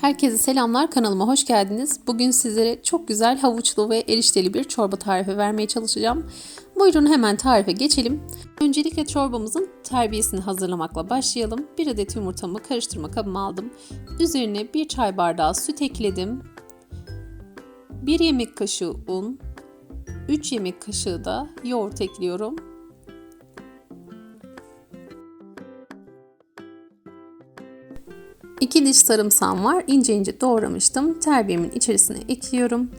Herkese selamlar kanalıma hoş geldiniz. Bugün sizlere çok güzel havuçlu ve erişteli bir çorba tarifi vermeye çalışacağım. Buyurun hemen tarife geçelim. Öncelikle çorbamızın terbiyesini hazırlamakla başlayalım. Bir adet yumurtamı karıştırma kabıma aldım. Üzerine bir çay bardağı süt ekledim. 1 yemek kaşığı un, 3 yemek kaşığı da yoğurt ekliyorum. 2 diş sarımsağım var. İnce ince doğramıştım. Terbiyemin içerisine ekliyorum.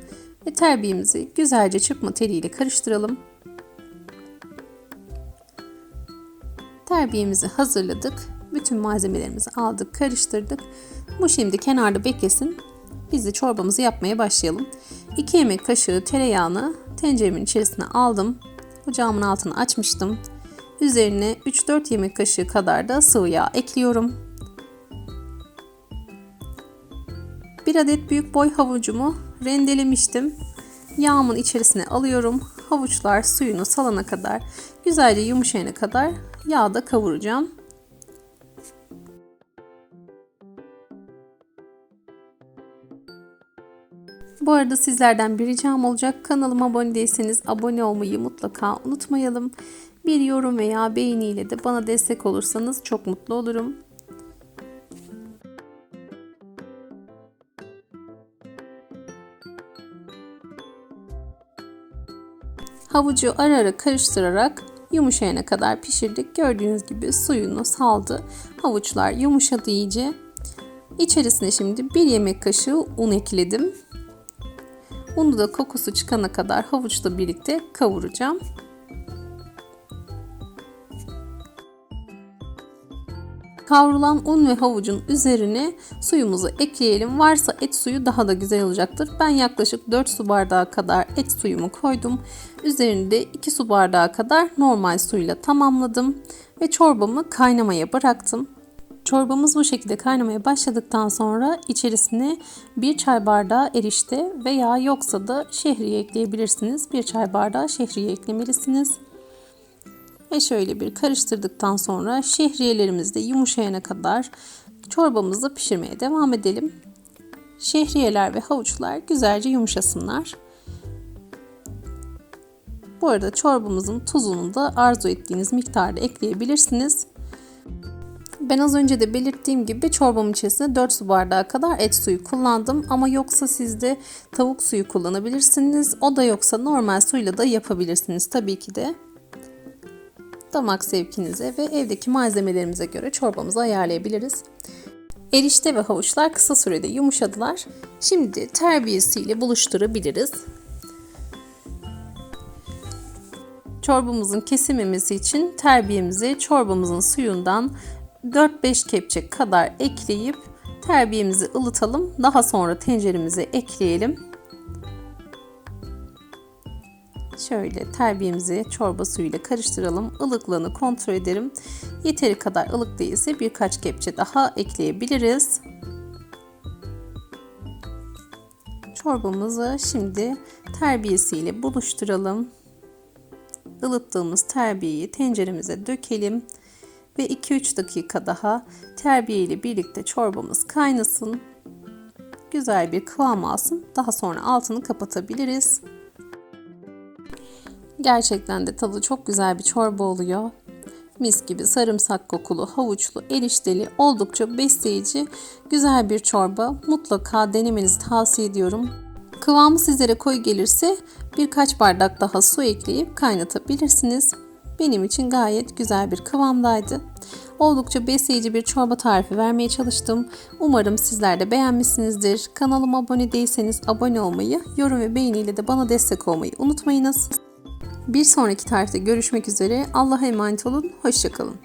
Ve terbiyemizi güzelce çırpma teliyle karıştıralım. Terbiyemizi hazırladık. Bütün malzemelerimizi aldık, karıştırdık. Bu şimdi kenarda beklesin. Biz de çorbamızı yapmaya başlayalım. 2 yemek kaşığı tereyağını tenceremin içerisine aldım. Ocağımın altını açmıştım. Üzerine 3-4 yemek kaşığı kadar da sıvı yağ ekliyorum. Bir adet büyük boy havucumu rendelemiştim. Yağımın içerisine alıyorum. Havuçlar suyunu salana kadar, güzelce yumuşayana kadar yağda kavuracağım. Bu arada sizlerden bir ricam olacak. Kanalıma abone değilseniz abone olmayı mutlaka unutmayalım. Bir yorum veya beğeniyle de bana destek olursanız çok mutlu olurum. Havucu ara ara karıştırarak yumuşayana kadar pişirdik. Gördüğünüz gibi suyunu saldı. Havuçlar yumuşadı iyice. İçerisine şimdi bir yemek kaşığı un ekledim. Unu da kokusu çıkana kadar havuçla birlikte kavuracağım. Kavrulan un ve havucun üzerine suyumuzu ekleyelim. Varsa et suyu daha da güzel olacaktır. Ben yaklaşık 4 su bardağı kadar et suyumu koydum. Üzerinde de 2 su bardağı kadar normal suyla tamamladım. Ve çorbamı kaynamaya bıraktım. Çorbamız bu şekilde kaynamaya başladıktan sonra içerisine bir çay bardağı erişte veya yoksa da şehriye ekleyebilirsiniz. Bir çay bardağı şehriye eklemelisiniz. Ve şöyle bir karıştırdıktan sonra şehriyelerimiz de yumuşayana kadar çorbamızı pişirmeye devam edelim. Şehriyeler ve havuçlar güzelce yumuşasınlar. Bu arada çorbamızın tuzunu da arzu ettiğiniz miktarda ekleyebilirsiniz. Ben az önce de belirttiğim gibi çorbamın içerisinde 4 su bardağı kadar et suyu kullandım. Ama yoksa siz de tavuk suyu kullanabilirsiniz. O da yoksa normal suyla da yapabilirsiniz tabii ki de damak zevkinize ve evdeki malzemelerimize göre çorbamızı ayarlayabiliriz. Erişte ve havuçlar kısa sürede yumuşadılar. Şimdi terbiyesiyle buluşturabiliriz. Çorbamızın kesilmemesi için terbiyemizi çorbamızın suyundan 4-5 kepçe kadar ekleyip terbiyemizi ılıtalım. Daha sonra tenceremize ekleyelim. Şöyle terbiyemizi çorba suyuyla karıştıralım. Ilıklığını kontrol ederim. Yeteri kadar ılık değilse birkaç kepçe daha ekleyebiliriz. Çorbamızı şimdi terbiyesiyle buluşturalım. Ilıttığımız terbiyeyi tenceremize dökelim ve 2-3 dakika daha terbiye ile birlikte çorbamız kaynasın. Güzel bir kıvam alsın. Daha sonra altını kapatabiliriz. Gerçekten de tadı çok güzel bir çorba oluyor. Mis gibi sarımsak kokulu, havuçlu, erişteli, oldukça besleyici, güzel bir çorba. Mutlaka denemenizi tavsiye ediyorum. Kıvamı sizlere koyu gelirse birkaç bardak daha su ekleyip kaynatabilirsiniz. Benim için gayet güzel bir kıvamdaydı. Oldukça besleyici bir çorba tarifi vermeye çalıştım. Umarım sizler de beğenmişsinizdir. Kanalıma abone değilseniz abone olmayı, yorum ve beğeniyle de bana destek olmayı unutmayınız. Bir sonraki tarihte görüşmek üzere. Allah'a emanet olun. Hoşçakalın.